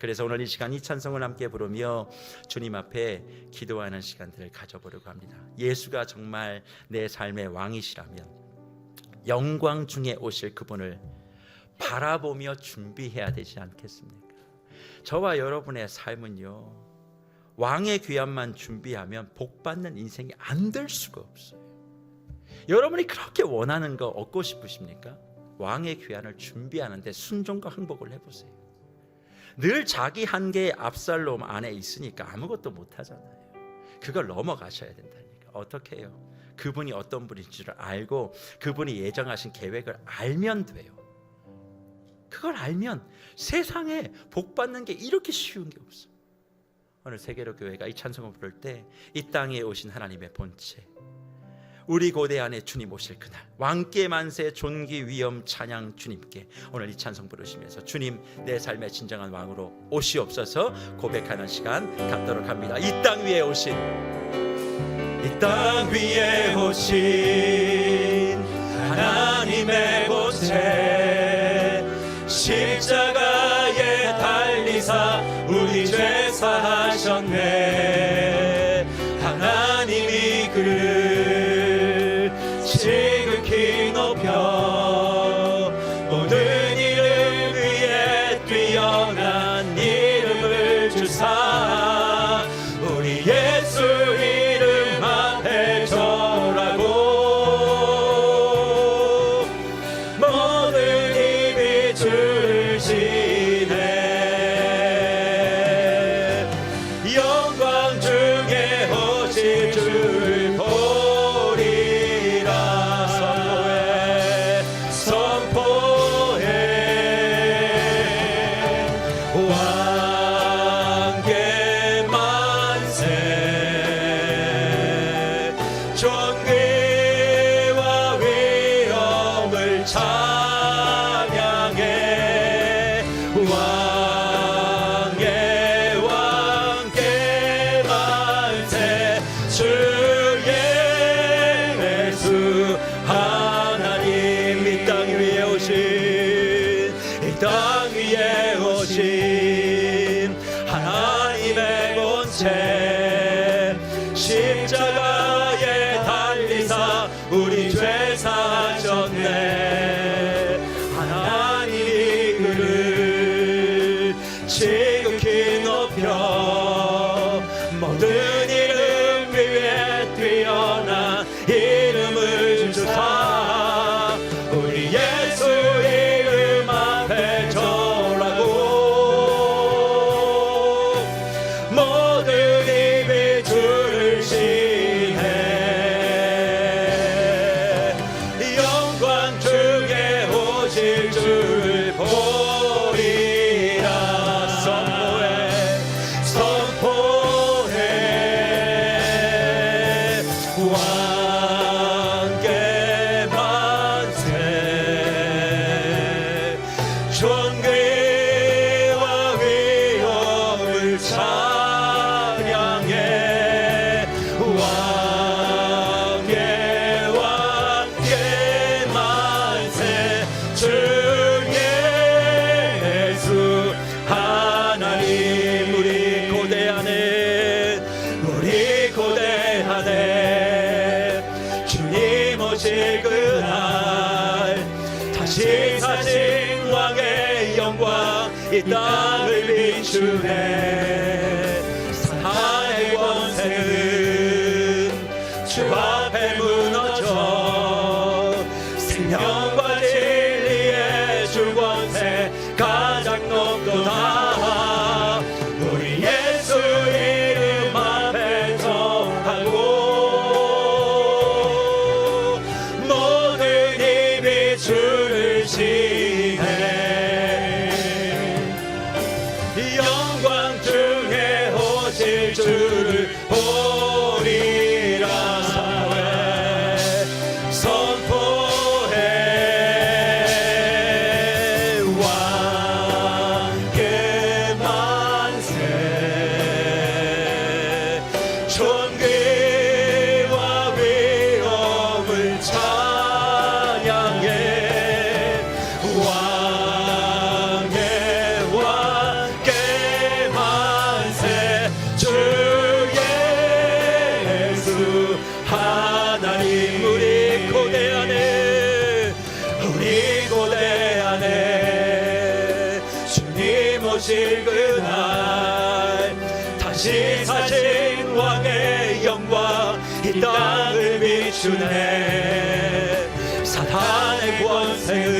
그래서 오늘 이 시간 이 찬송을 함께 부르며 주님 앞에 기도하는 시간들을 가져보려고 합니다. 예수가 정말 내 삶의 왕이시라면 영광 중에 오실 그분을 바라보며 준비해야 되지 않겠습니까? 저와 여러분의 삶은요. 왕의 귀함만 준비하면 복 받는 인생이 안 될 수가 없어요. 여러분이 그렇게 원하는 거 얻고 싶으십니까? 왕의 귀환을 준비하는데 순종과 항복을 해보세요. 늘 자기 한계의 압살롬 안에 있으니까 아무것도 못 하잖아요. 그걸 넘어가셔야 된다니까. 어떻게 해요? 그분이 어떤 분인지를 알고 그분이 예정하신 계획을 알면 돼요. 그걸 알면 세상에 복 받는 게 이렇게 쉬운 게 없어. 오늘 세계로 교회가 이 찬송을 부를 때 이 땅에 오신 하나님의 본체 우리 고대 안에 주님 오실 그날 왕께 만세 존귀 위엄 찬양 주님께 오늘 이 찬송 부르시면서 주님 내 삶의 진정한 왕으로 오시옵소서. 고백하는 시간 갖도록 합니다. 이 땅 위에 오신 이 땅 위에 오신 하나님의 본체 십자 만 비추네 사탄의 권세는 주 앞에 무 오실 그날 다시 사신 왕의 영광 이 땅을 비추네. 사탄의 권세는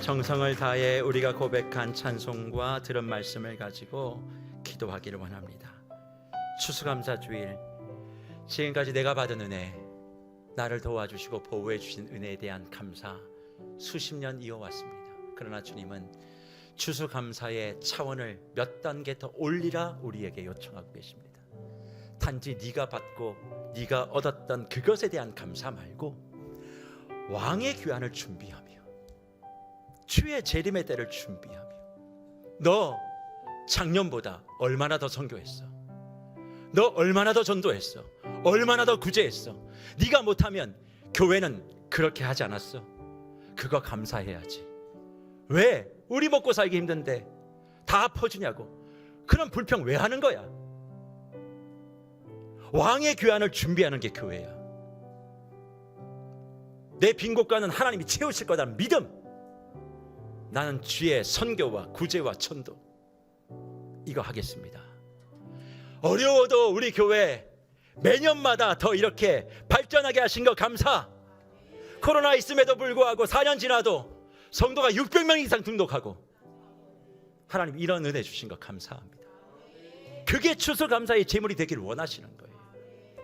정성을 다해 우리가 고백한 찬송과 들은 말씀을 가지고 기도하기를 원합니다. 추수감사 주일 지금까지 내가 받은 은혜 나를 도와주시고 보호해 주신 은혜에 대한 감사 수십 년 이어왔습니다. 그러나 주님은 추수감사의 차원을 몇 단계 더 올리라 우리에게 요청하고 계십니다. 단지 네가 받고 네가 얻었던 그것에 대한 감사 말고 왕의 귀환을 준비하며 주의 재림의 때를 준비하며 너 작년보다 얼마나 더 선교했어? 너 얼마나 더 전도했어? 얼마나 더 구제했어? 네가 못하면 교회는 그렇게 하지 않았어. 그거 감사해야지. 왜? 우리 먹고 살기 힘든데 다 퍼주냐고. 그런 불평 왜 하는 거야? 왕의 귀환을 준비하는 게 교회야. 내 빈곳가는 하나님이 채우실 거다는 믿음. 나는 주의 선교와 구제와 천도 이거 하겠습니다. 어려워도 우리 교회 매년마다 더 이렇게 발전하게 하신 거 감사. 코로나 있음에도 불구하고 4년 지나도 성도가 600명 이상 등록하고 하나님 이런 은혜 주신 거 감사합니다. 그게 추수 감사의 제물이 되기를 원하시는 거예요.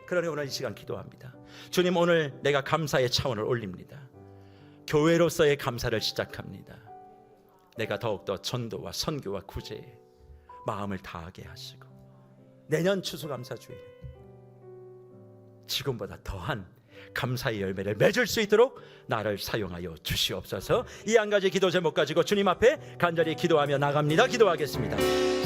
그러니 오늘 이 시간 기도합니다. 주님 오늘 내가 감사의 차원을 올립니다. 교회로서의 감사를 시작합니다. 내가 더욱더 전도와 선교와 구제에 마음을 다하게 하시고 내년 추수감사 주일 지금보다 더한 감사의 열매를 맺을 수 있도록 나를 사용하여 주시옵소서. 이 한 가지 기도 제목 가지고 주님 앞에 간절히 기도하며 나갑니다. 기도하겠습니다.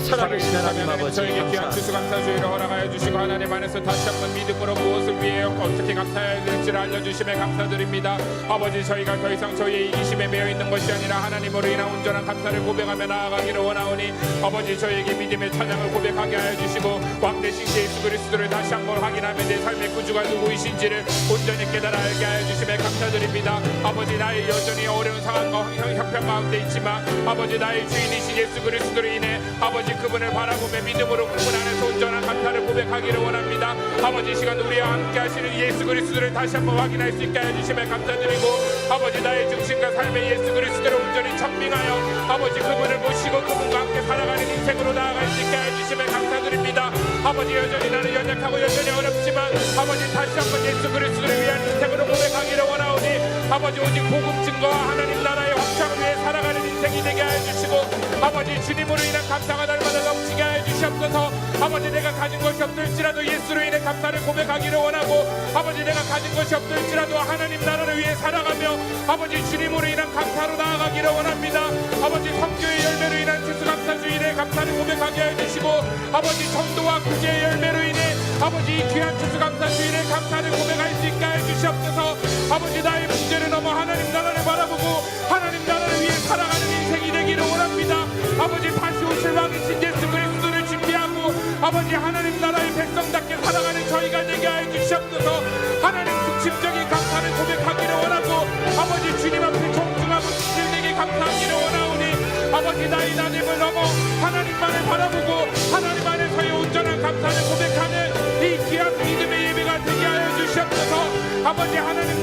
살아계신 하나님 아버지 저에게 귀한 감사. 추수감사주의를 허락하여 주시고 하나님 안에서 다시 한번 믿음으로 무엇을 위해 어떻게 감사해야 될지를 알려주심에 감사드립니다 아버지 저희가 더 이상 저희의 이기심에 매여 있는 것이 아니라 하나님으로 인한 온전한 감사를 고백하며 나아가기를 원하오니 아버지 저에게 믿음의 찬양을 고백하게 하여 주시고 왕 대신 예수 그리스도를 다시 한번 확인하며 내 삶의 구주가 누구이신지를 곧 온전히 깨달아 알게 하여 주심에 감사드립니다 아버지 나의 여전히 어려운 상황과 형- 형편 가운데 있지만 아버지 나의 주인이신 예수 그리스도로 인해 아버지 그분을 바라보며 믿음으로 그분 안에서 온전한 감사를 고백하기를 원합니다. 아버지 이 시간 우리와 함께 하시는 예수 그리스도를 다시 한번 확인할 수 있게 하여 주심에 감사드리고 아버지 나의 중심과 삶의 예수 그리스도를 온전히 천명하여 아버지 그분을 모시고 그분과 함께 살아가는 인생으로 나아갈 수 있게 하여 주심에 감사드립니다. 아버지 여전히 나는 연약하고 여전히 어렵지만 아버지 다시 한번 예수 그리스도를 위한 인생으로 고백하기를 원하오니 아버지 오직 복음 증거와 하나님 나라의 확장을 위해 살아가는 인생이 되게 하여 주시고 아버지 주님으로 인한 감사가 날마다 넘치게 하여 주시옵소서. 아버지 내가 가진 것이 없을지라도 예수로 인해 감사를 고백하기를 원하고 아버지 내가 가진 것이 없을지라도 하나님 나라를 위해 살아가며 아버지 주님으로 인한 감사로 나아가기를 원합니다 감사를 고백하게 하여 주시고 아버지 전도와 구제의 열매로 인해 아버지 이 귀한 추수감사 주일에 감사를 고백할 수 있게 하여 주시옵소서. 아버지 나의 문제를 넘어 하나님 나라를 바라보고 하나님 나라를 위해 살아가는 인생이 되기를 원합니다. 아버지 다시 오실 왕이신 예수 그리스도를 준비하고 아버지 하나님 나라의 백성답게 살아가는 저희가 되게 하여 주시옵소서. 하나님 중심적인 감사를 고백하기를 원하고 아버지 주님 앞에 정중하고 진실되게 감사하기를 원하오니 아버지 나의 나됨을 넘어 하나님만을 바라보고 하나님 안에서의 온전한 감사를 고백하는 이 귀한 믿음의 예배가 되게 하여 주시옵소서. 아버지 하나님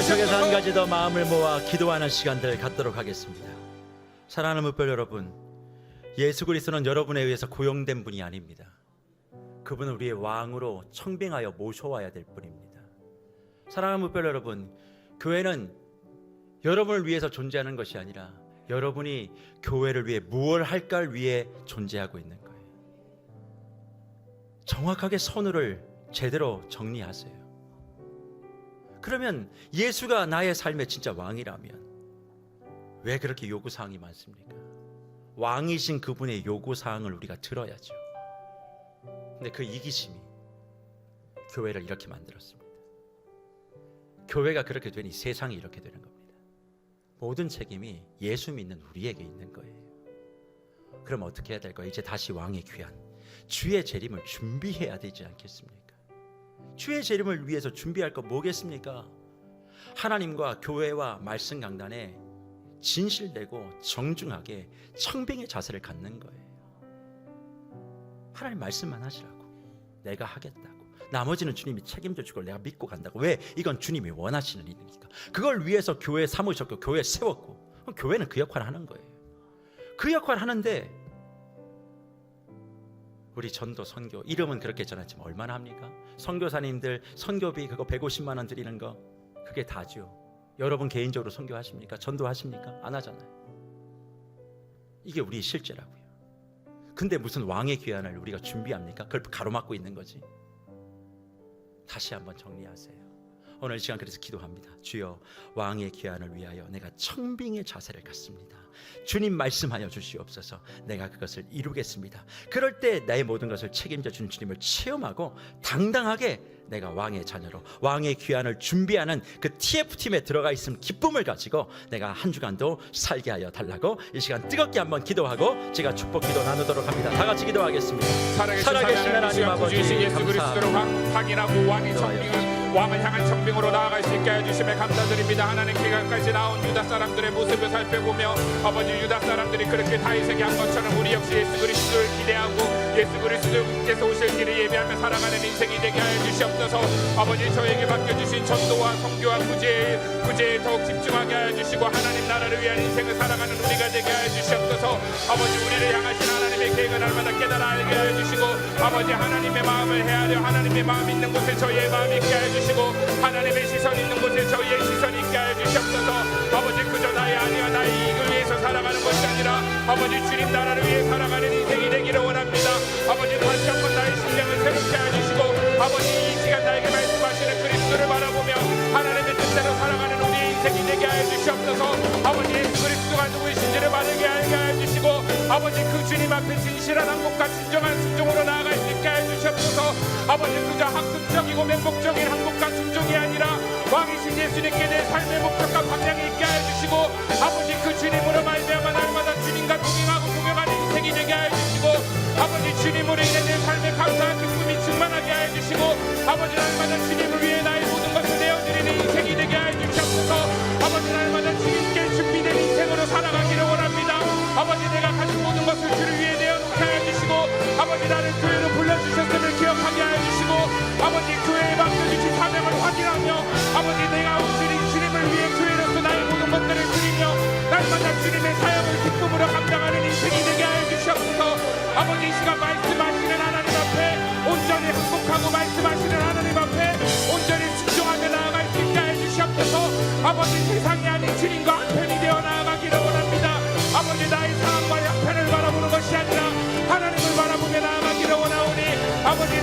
계속해서 한 가지 더 마음을 모아 기도하는 시간들을 갖도록 하겠습니다. 사랑하는 무별 여러분, 예수 그리스도는 여러분에 의해서 고용된 분이 아닙니다. 그분은 우리의 왕으로 청빙하여 모셔와야 될 분입니다. 사랑하는 무별 여러분, 교회는 여러분을 위해서 존재하는 것이 아니라 여러분이 교회를 위해 무엇을 할까를 위해 존재하고 있는 거예요. 정확하게 선우를 제대로 정리하세요. 그러면 예수가 나의 삶의 진짜 왕이라면 왜 그렇게 요구 사항이 많습니까? 왕이신 그분의 요구 사항을 우리가 들어야죠. 근데 그 이기심이 교회를 이렇게 만들었습니다. 교회가 그렇게 되니 세상이 이렇게 되는 겁니다. 모든 책임이 예수 믿는 우리에게 있는 거예요. 그럼 어떻게 해야 될까요? 이제 다시 왕의 귀한 주의 재림을 준비해야 되지 않겠습니까? 주의 재림을 위해서 준비할 거 뭐겠습니까? 하나님과 교회와 말씀 강단에 진실되고 정중하게 청빙의 자세를 갖는 거예요. 하나님 말씀만 하시라고. 내가 하겠다고. 나머지는 주님이 책임져 주고 내가 믿고 간다고. 왜? 이건 주님이 원하시는 일이니까. 그걸 위해서 교회 삼으셨고 교회 세웠고. 교회는 그 역할을 하는 거예요. 그 역할을 하는데 우리 전도 선교 이름은 그렇게 전했지만 얼마나 합니까? 선교사님들 선교비 그거 150만 원 드리는 거 그게 다죠. 여러분 개인적으로 선교하십니까? 전도하십니까? 안 하잖아요. 이게 우리 실제라고요. 근데 무슨 왕의 귀환을 우리가 준비합니까? 그걸 가로막고 있는 거지. 다시 한번 정리하세요. 오늘 이 시간 그래서 기도합니다. 주여 왕의 귀환을 위하여 내가 청빙의 자세를 갖습니다. 주님 말씀하여 주시옵소서. 내가 그것을 이루겠습니다. 그럴 때 나의 모든 것을 책임져 준 주님을 체험하고 당당하게 내가 왕의 자녀로 왕의 귀환을 준비하는 그 TF팀에 들어가 있음 기쁨을 가지고 내가 한 주간도 살게 하여 달라고 이 시간 뜨겁게 한번 기도하고 제가 축복 기도 나누도록 합니다. 다 같이 기도하겠습니다. 살아계신 하나님 아버지 예수 그리스도로 감사합니다. 확인하고 왕의 청빙을 왕을 향한 청빙으로 나아갈 수 있게 해주심에 감사드립니다. 하나님 기간까지 나온 유다 사람들의 모습을 살펴보며 아버지 유다 사람들이 그렇게 다윗에게 한 것처럼 우리 역시 예수 그리스도를 기대하고 예수 그리스도께서 오실 길을 예비하며 살아가는 인생이 되게 하여 주시옵소서. 아버지 저에게 맡겨주신 전도와 성교와 구제에, 구제에 더욱 집중하게 하여 주시고 하나님 나라를 위한 인생을 살아가는 우리가 되게 하여 주시옵소서. 아버지 우리를 향하신 하나님의 계획을 날마다 깨달아 알게 하여 주시고 아버지 하나님의 마음을 헤아려 하나님의 마음 있는 곳에 저희의 마음이 있게 하여 주시고 하나님의 시선 있는 곳에 저희의 시선이 있게 하여 주시옵소서. 아버지 그저 나의 아니와 나의 이익을 위해서 살아가는 것이 아니라 아버지 주님 나라를 위해 살아가는 하여 주시옵소서. 아버지 예수 그리스도가 누구이신지를 바르게 알게 하여 주시고 아버지 그 주님 앞에 진실한 항복과 진정한 순종으로 나아갈 수 있게 하여 주시옵소서. 아버지 그저 학습적이고 맹목적인 항복과 순종이 아니라 왕이신 예수님께 내 삶의 목적과 방향이 있게 하여 주시고 아버지 그 주님으로 말미암아 날마다 주님과 동행하고 동행하는 인생이 되게 하여 주시고 아버지 주님으로 인해 내 삶의 감사와 기쁨이 충만하게 하여 주시고 아버지 날마다 주님을 위해 나의 모든 내어드리는 인생이 되게 해주시옵소서 아버지 날마다 주님께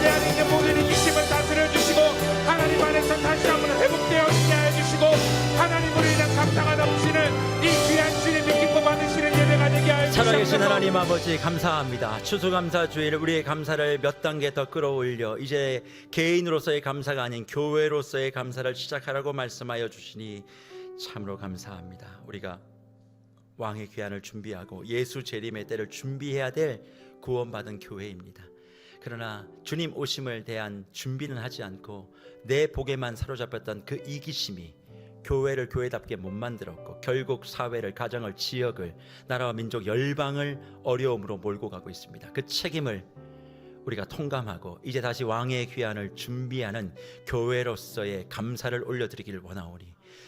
내 안에 있는 모든 이기심을 다스려 주시고 하나님 안에서 다시 한번 회복되어 있게 해주시고 하나님으로 인한 감사가 넘치는 이 귀한 주님의 기쁨 받으시는 예배가 되게 하여 살아계신 주시옵소서 하나님 아버지 감사합니다. 추수감사 주일 우리의 감사를 몇 단계 더 끌어올려 이제 개인으로서의 감사가 아닌 교회로서의 감사를 시작하라고 말씀하여 주시니 참으로 감사합니다. 우리가 왕의 귀환을 준비하고 예수 재림의 때를 준비해야 될 구원받은 교회입니다. 그러나 주님 오심을 대한 준비는 하지 않고 내 복에만 사로잡혔던 그 이기심이 교회를 교회답게 못 만들었고 결국 사회를 가정을 지역을 나라와 민족 열방을 어려움으로 몰고 가고 있습니다. 그 책임을 우리가 통감하고 이제 다시 왕의 귀환을 준비하는 교회로서의 감사를 올려드리기를 원하오니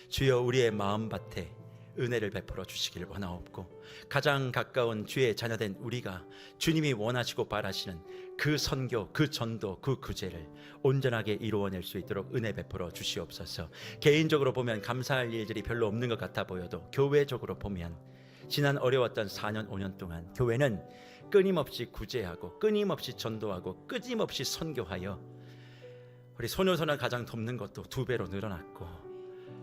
주여 우리의 마음밭에 은혜를 베풀어 주시기를 원하옵고 가장 가까운 주의 자녀된 우리가 주님이 원하시고 바라시는 그 선교, 그 전도, 그 구제를 온전하게 이루어낼 수 있도록 은혜 베풀어 주시옵소서. 개인적으로 보면 감사할 일들이 별로 없는 것 같아 보여도 교회적으로 보면 지난 어려웠던 4년, 5년 동안 교회는 끊임없이 구제하고 끊임없이 전도하고 끊임없이 선교하여 우리 소녀소녀 가장 돕는 것도 두 배로 늘어났고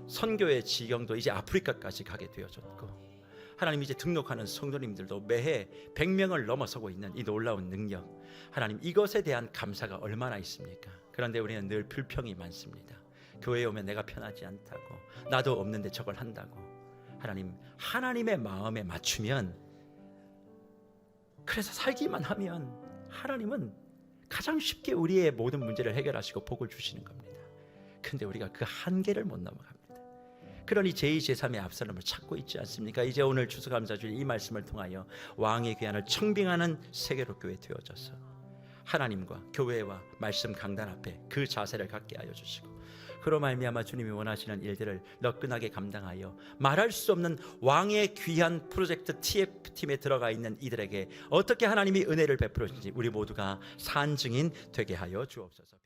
선교의 지경도 이제 아프리카까지 가게 되어졌고 하나님 이제 등록하는 성도님들도 매해 100명을 넘어서고 있는 이 놀라운 능력 하나님 이것에 대한 감사가 얼마나 있습니까? 그런데 우리는 늘 불평이 많습니다. 교회에 오면 내가 편하지 않다고 나도 없는데 저걸 한다고 하나님 하나님의 마음에 맞추면 그래서 살기만 하면 하나님은 가장 쉽게 우리의 모든 문제를 해결하시고 복을 주시는 겁니다. 근데 우리가 그 한계를 못 넘어갑니다. 그러니 제2, 제3의 앞사람을 찾고 있지 않습니까? 이제 오늘 추수감사주일 이 말씀을 통하여 왕의 귀환을 청빙하는 세계로 교회 되어져서 하나님과 교회와 말씀 강단 앞에 그 자세를 갖게 하여 주시고 그로 말미암아 주님이 원하시는 일들을 너끈하게 감당하여 말할 수 없는 왕의 귀한 프로젝트 TF 팀에 들어가 있는 이들에게 어떻게 하나님이 은혜를 베풀어 주신지 우리 모두가 산 증인 되게 하여 주옵소서.